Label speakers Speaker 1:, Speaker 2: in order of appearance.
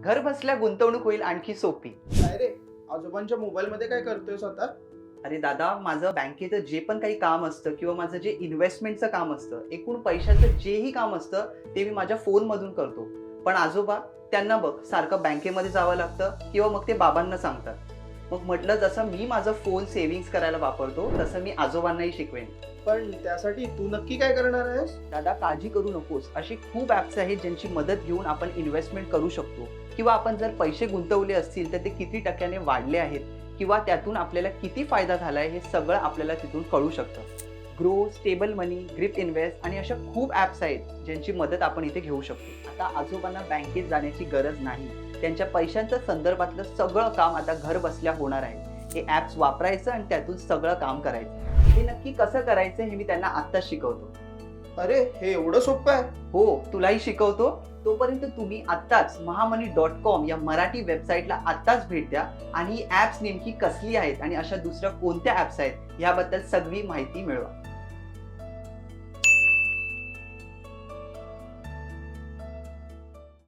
Speaker 1: घर बसल्या गुंतवणूक होईल आणखी सोपी.
Speaker 2: काय रे? आजोबांच्या मोबाईल मध्ये काय करतोय आता
Speaker 1: अरे दादा माझं बँकेचं जे पण काही काम असतं किंवा माझं जे इन्व्हेस्टमेंटचं काम असतं एकूण पैशाचं जेही काम असतं ते मी माझ्या फोनमधून करतो. पण आजोबा त्यांना बघ सारखं बँकेमध्ये जावं लागतं किंवा मग ते बाबांना सांगतात. मग म्हटलं जसं मी माझं फोन सेव्हिंग्ज करायला वापरतो तसं मी आजोबांनाही शिकवेन.
Speaker 2: पण त्यासाठी तू नक्की काय करणार आहेस?
Speaker 1: दादा काळजी करू नकोस. अशी खूप ॲप्स आहेत ज्यांची मदत घेऊन आपण इन्व्हेस्टमेंट करू शकतो. किंवा आपण जर पैसे गुंतवले असतील तर ते किती टक्क्याने वाढले आहेत किंवा त्यातून आपल्याला किती फायदा झाला आहे हे सगळं आपल्याला तिथून कळू शकतं. Groww Stable Money Grip Invest आणि अशा खूप ॲप्स आहेत ज्यांची मदत आपण इथे घेऊ शकतो. आता आजोबांना बँकेत जाण्याची गरज नाही. त्यांच्या पैशांच्या संदर्भातलं सगळं काम आता घर बसल्या होणार आहे. हे ॲप्स वापरायचं आणि त्यातून सगळं काम करायचं. हे नक्की कसं करायचं हे मी त्यांना आत्ताच शिकवतो.
Speaker 2: अरे हे एवढं सोपं आहे?
Speaker 1: हो तुलाही शिकवतो. तोपर्यंत तुम्ही आत्ताच महामनी डॉट कॉम या मराठी वेबसाईटला आत्ताच भेट द्या आणि ही ॲप्स नेमकी कसली आहेत आणि अशा दुसऱ्या कोणत्या ॲप्स आहेत याबद्दल सगळी माहिती मिळवा.